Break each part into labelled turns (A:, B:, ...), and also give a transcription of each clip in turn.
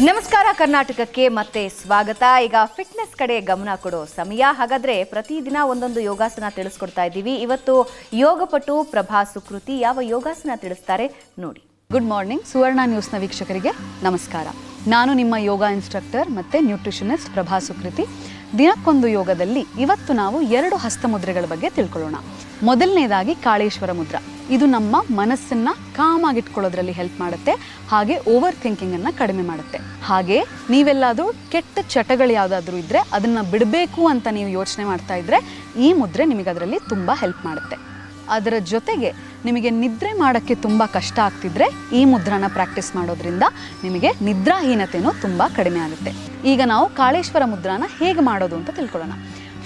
A: ನಮಸ್ಕಾರ ಕರ್ನಾಟಕಕ್ಕೆ, ಮತ್ತೆ ಸ್ವಾಗತ. ಈಗ ಫಿಟ್ನೆಸ್ ಕಡೆ ಗಮನ ಕೊಡೋ ಸಮಯ. ಹಾಗಾದ್ರೆ ಪ್ರತಿದಿನ ಒಂದೊಂದು ಯೋಗಾಸನ ತಿಳಿಸ್ಕೊಡ್ತಾ ಇದ್ದೀವಿ. ಇವತ್ತು ಯೋಗಪಟು ಪ್ರಭಾ ಸುಕೃತಿ ಯಾವ ಯೋಗಾಸನ ತಿಳಿಸ್ತಾರೆ ನೋಡಿ.
B: ಗುಡ್ ಮಾರ್ನಿಂಗ್ ಸುವರ್ಣ ನ್ಯೂಸ್ನ ವೀಕ್ಷಕರಿಗೆ ನಮಸ್ಕಾರ. ನಾನು ನಿಮ್ಮ ಯೋಗ ಇನ್ಸ್ಟ್ರಕ್ಟರ್ ಮತ್ತು ನ್ಯೂಟ್ರಿಷನಿಸ್ಟ್ ಪ್ರಭಾ ಸುಕೃತಿ. ದಿನಕ್ಕೊಂದು ಯೋಗದಲ್ಲಿ ಇವತ್ತು ನಾವು ಎರಡು ಹಸ್ತಮುದ್ರೆಗಳ ಬಗ್ಗೆ ತಿಳ್ಕೊಳ್ಳೋಣ. ಮೊದಲನೇದಾಗಿ ಕಾಳೇಶ್ವರ ಮುದ್ರ. ಇದು ನಮ್ಮ ಮನಸ್ಸನ್ನ ಕಾಮಾಗಿಟ್ಕೊಳ್ಳೋದ್ರಲ್ಲಿ ಹೆಲ್ಪ್ ಮಾಡುತ್ತೆ, ಹಾಗೆ ಓವರ್ ಥಿಂಕಿಂಗನ್ನು ಕಡಿಮೆ ಮಾಡುತ್ತೆ. ಹಾಗೆ ನೀವೆಲ್ಲಾದರೂ ಕೆಟ್ಟ ಚಟಗಳು ಯಾವುದಾದ್ರೂ ಇದ್ರೆ ಅದನ್ನು ಬಿಡಬೇಕು ಅಂತ ನೀವು ಯೋಚನೆ ಮಾಡ್ತಾ ಇದ್ದರೆ ಈ ಮುದ್ರೆ ನಿಮಗೆ ಅದರಲ್ಲಿ ತುಂಬ ಹೆಲ್ಪ್ ಮಾಡುತ್ತೆ. ಅದರ ಜೊತೆಗೆ ನಿಮಗೆ ನಿದ್ರೆ ಮಾಡೋಕ್ಕೆ ತುಂಬ ಕಷ್ಟ ಆಗ್ತಿದ್ರೆ ಈ ಮುದ್ರಾನ ಪ್ರಾಕ್ಟೀಸ್ ಮಾಡೋದ್ರಿಂದ ನಿಮಗೆ ನಿದ್ರಾಹೀನತೆಯೂ ತುಂಬ ಕಡಿಮೆ ಆಗುತ್ತೆ. ಈಗ ನಾವು ಕಾಳೇಶ್ವರ ಮುದ್ರಾನ ಹೇಗೆ ಮಾಡೋದು ಅಂತ ತಿಳ್ಕೊಳ್ಳೋಣ.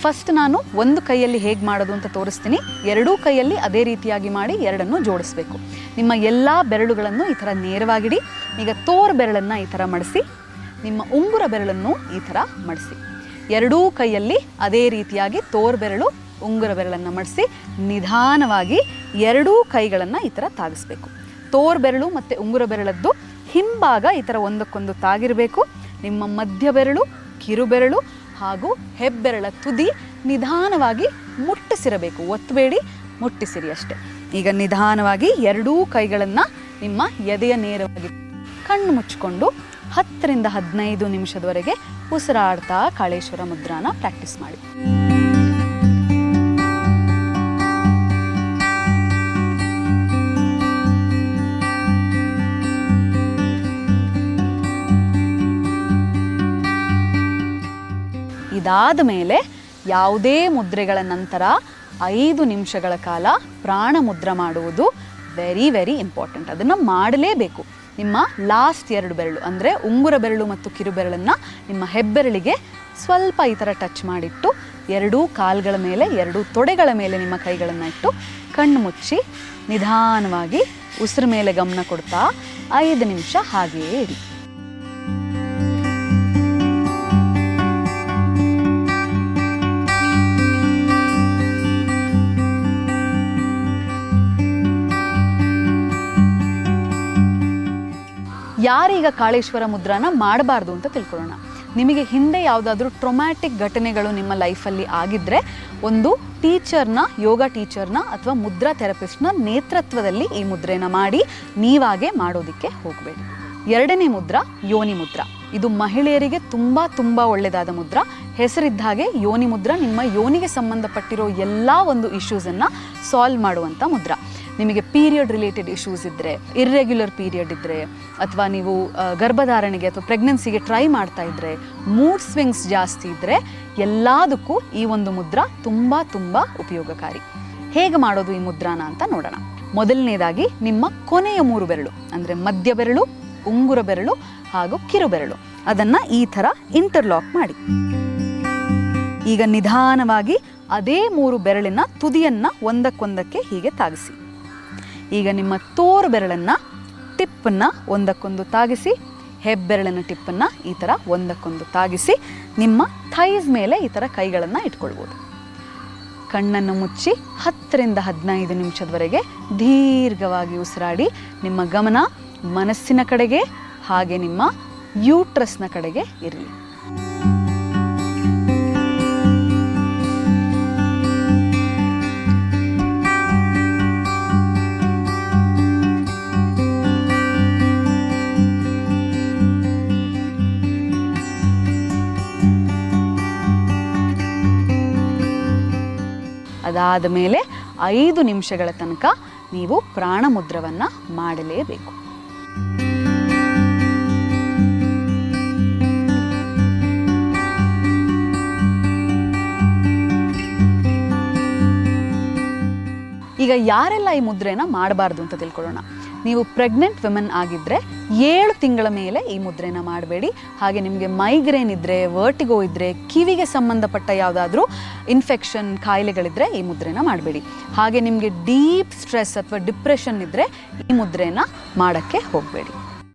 B: ಫಸ್ಟ್ ನಾನು ಒಂದು ಕೈಯಲ್ಲಿ ಹೇಗೆ ಮಾಡೋದು ಅಂತ ತೋರಿಸ್ತೀನಿ. ಎರಡೂ ಕೈಯಲ್ಲಿ ಅದೇ ರೀತಿಯಾಗಿ ಮಾಡಿ ಎರಡನ್ನು ಜೋಡಿಸ್ಬೇಕು. ನಿಮ್ಮ ಎಲ್ಲ ಬೆರಳುಗಳನ್ನು ಈ ಥರ ನೇರವಾಗಿಡಿ. ಈಗ ತೋರ್ ಬೆರಳನ್ನು ಈ ಥರ ಮಡಿಸಿ, ನಿಮ್ಮ ಉಂಗುರ ಬೆರಳನ್ನು ಈ ಥರ ಮಡಿಸಿ. ಎರಡೂ ಕೈಯಲ್ಲಿ ಅದೇ ರೀತಿಯಾಗಿ ತೋರ್ ಬೆರಳು ಉಂಗುರ ಬೆರಳನ್ನು ಮಡಿಸಿ ನಿಧಾನವಾಗಿ ಎರಡೂ ಕೈಗಳನ್ನು ಈ ಥರ ತಾಗಿಸ್ಬೇಕು. ತೋರ್ ಬೆರಳು ಮತ್ತು ಉಂಗುರ ಬೆರಳದ್ದು ಹಿಂಭಾಗ ಈ ಥರ ಒಂದಕ್ಕೊಂದು ತಾಗಿರಬೇಕು. ನಿಮ್ಮ ಮಧ್ಯ ಬೆರಳು ಕಿರುಬೆರಳು ಹಾಗೂ ಹೆಬ್ಬೆರಳ ತುದಿ ನಿಧಾನವಾಗಿ ಮುಟ್ಟಿಸಿರಬೇಕು. ಒತ್ತಬೇಡಿ ಮುಟ್ಟಿಸಿರಿ ಅಷ್ಟೇ. ಈಗ ನಿಧಾನವಾಗಿ ಎರಡೂ ಕೈಗಳನ್ನು ನಿಮ್ಮ ಎದೆಯ ನೇರವಾಗಿ ಕಣ್ಣು ಮುಚ್ಚಿಕೊಂಡು ಹತ್ತರಿಂದ ಹದಿನೈದು ನಿಮಿಷದವರೆಗೆ ಉಸಿರಾಡ್ತಾ ಕಾಳೇಶ್ವರ ಮುದ್ರಾನ ಪ್ರಾಕ್ಟೀಸ್ ಮಾಡಿ. ಇದಾದ ಮೇಲೆ ಯಾವುದೇ ಮುದ್ರೆಗಳ ನಂತರ ಐದು ನಿಮಿಷಗಳ ಕಾಲ ಪ್ರಾಣ ಮುದ್ರ ಮಾಡುವುದು ವೆರಿ ವೆರಿ ಇಂಪಾರ್ಟೆಂಟ್ ಅದನ್ನು ಮಾಡಲೇಬೇಕು. ನಿಮ್ಮ ಲಾಸ್ಟ್ ಎರಡು ಬೆರಳು, ಅಂದರೆ ಉಂಗುರ ಬೆರಳು ಮತ್ತು ಕಿರು ಬೆರಳನ್ನು ನಿಮ್ಮ ಹೆಬ್ಬೆರಳಿಗೆ ಸ್ವಲ್ಪ ಈ ಥರ ಟಚ್ ಮಾಡಿಟ್ಟು, ಎರಡೂ ಕಾಲುಗಳ ಮೇಲೆ, ಎರಡೂ ತೊಡೆಗಳ ಮೇಲೆ ನಿಮ್ಮ ಕೈಗಳನ್ನು ಇಟ್ಟು ಕಣ್ಣು ಮುಚ್ಚಿ ನಿಧಾನವಾಗಿ ಉಸಿರು ಮೇಲೆ ಗಮನ ಕೊಡ್ತಾ ಐದು ನಿಮಿಷ ಹಾಗೆಯೇ ಇಡಿ ಯಾರೀಗ ಕಾಳೇಶ್ವರ ಮುದ್ರಾನ ಮಾಡಬಾರ್ದು ಅಂತ ತಿಳ್ಕೊಳ್ಳೋಣ. ನಿಮಗೆ ಹಿಂದೆ ಯಾವುದಾದ್ರೂ ಟ್ರೊಮ್ಯಾಟಿಕ್ ಘಟನೆಗಳು ನಿಮ್ಮ ಲೈಫಲ್ಲಿ ಆಗಿದ್ದರೆ ಒಂದು ಟೀಚರ್ನ ಯೋಗ ಟೀಚರ್ನ ಅಥವಾ ಮುದ್ರಾ ಥೆರಪಿಸ್ಟ್ನ ನೇತೃತ್ವದಲ್ಲಿ ಈ ಮುದ್ರೆನ ಮಾಡಿ ನೀವಾಗೆ ಮಾಡೋದಕ್ಕೆ ಹೋಗಬೇಡಿ. ಎರಡನೇ ಮುದ್ರಾ, ಯೋನಿ ಮುದ್ರಾ. ಇದು ಮಹಿಳೆಯರಿಗೆ ತುಂಬ ತುಂಬ ಒಳ್ಳೆಯದಾದ ಮುದ್ರಾ. ಹೆಸರಿದ್ದ ಹಾಗೆ ಯೋನಿ ಮುದ್ರಾ ನಿಮ್ಮ ಯೋನಿಗೆ ಸಂಬಂಧಪಟ್ಟಿರೋ ಎಲ್ಲ ಒಂದು ಇಶ್ಯೂಸನ್ನು ಸಾಲ್ವ್ ಮಾಡುವಂಥ ಮುದ್ರಾ. ನಿಮಗೆ ಪೀರಿಯಡ್ ರಿಲೇಟೆಡ್ ಇಶ್ಯೂಸ್ ಇದ್ದರೆ ಇರ್ರೆಗ್ಯುಲರ್ ಪೀರಿಯಡ್ ಇದ್ದರೆ ಅಥವಾ ನೀವು ಗರ್ಭಧಾರಣೆಗೆ ಅಥವಾ ಪ್ರೆಗ್ನೆನ್ಸಿಗೆ ಟ್ರೈ ಮಾಡ್ತಾ ಇದ್ದರೆ ಮೂಡ್ ಸ್ವಿಂಗ್ಸ್ ಜಾಸ್ತಿ ಇದ್ದರೆ ಎಲ್ಲದಕ್ಕೂ ಈ ಒಂದು ಮುದ್ರಾ ತುಂಬ ತುಂಬ ಉಪಯೋಗಕಾರಿ. ಹೇಗೆ ಮಾಡೋದು ಈ ಮುದ್ರಾನ ಅಂತ ನೋಡೋಣ. ಮೊದಲನೇದಾಗಿ ನಿಮ್ಮ ಕೊನೆಯ ಮೂರು ಬೆರಳು, ಅಂದರೆ ಮಧ್ಯ ಬೆರಳು, ಉಂಗುರ ಬೆರಳು ಹಾಗೂ ಕಿರು ಬೆರಳು. ಅದನ್ನು ಈ ಥರ ಇಂಟರ್ಲಾಕ್ ಮಾಡಿ. ಈಗ ನಿಧಾನವಾಗಿ ಅದೇ ಮೂರು ಬೆರಳಿನ ತುದಿಯನ್ನು ಒಂದಕ್ಕೊಂದಕ್ಕೆ ಹೀಗೆ ತಾಗಿಸಿ. ಈಗ ನಿಮ್ಮ ತೋರು ಬೆರಳನ್ನು ಟಿಪ್ಪನ್ನು ಒಂದಕ್ಕೊಂದು ತಾಗಿಸಿ ಹೆಬ್ಬೆರಳನ್ನು ಟಿಪ್ಪನ್ನು ಈ ಥರ ಒಂದಕ್ಕೊಂದು ತಾಗಿಸಿ, ನಿಮ್ಮ ಥೈಸ್ ಮೇಲೆ ಈ ಥರ ಕೈಗಳನ್ನು ಇಟ್ಕೊಳ್ಬೋದು. ಕಣ್ಣನ್ನು ಮುಚ್ಚಿ ಹತ್ತರಿಂದ ಹದಿನೈದು ನಿಮಿಷದವರೆಗೆ ದೀರ್ಘವಾಗಿ ಉಸಿರಾಡಿ ನಿಮ್ಮ ಗಮನ ಮನಸ್ಸಿನ ಕಡೆಗೆ ಹಾಗೆ ನಿಮ್ಮ ಯೂಟ್ರಸ್ನ ಕಡೆಗೆ ಇರಲಿ. ಅದಾದ ಮೇಲೆ ಐದು ನಿಮಿಷಗಳ ತನಕ ನೀವು ಪ್ರಾಣ ಮುದ್ರವನ್ನು ಮಾಡಲೇಬೇಕು. ಈಗ ಯಾರೆಲ್ಲ ಈ ಮುದ್ರೆನ ಮಾಡಬಾರ್ದು ಅಂತ ತಿಳ್ಕೊಳ್ಳೋಣ. ನೀವು ಪ್ರೆಗ್ನೆಂಟ್ ವಿಮೆನ್ ಆಗಿದ್ದರೆ ಏಳು ತಿಂಗಳ ಮೇಲೆ ಈ ಮುದ್ರೆನ ಮಾಡಬೇಡಿ. ಹಾಗೆ ನಿಮಗೆ ಮೈಗ್ರೇನ್ ಇದ್ದರೆ ವರ್ಟಿಗೋ ಇದ್ದರೆ ಕಿವಿಗೆ ಸಂಬಂಧಪಟ್ಟ ಯಾವುದಾದ್ರೂ ಇನ್ಫೆಕ್ಷನ್ ಕಾಯಿಲೆಗಳಿದ್ದರೆ ಈ ಮುದ್ರೆನ ಮಾಡಬೇಡಿ. ಹಾಗೆ ನಿಮಗೆ ಡೀಪ್ ಸ್ಟ್ರೆಸ್ ಅಥವಾ ಡಿಪ್ರೆಷನ್ ಇದ್ದರೆ ಈ ಮುದ್ರೆನ ಮಾಡೋಕ್ಕೆ ಹೋಗಬೇಡಿ.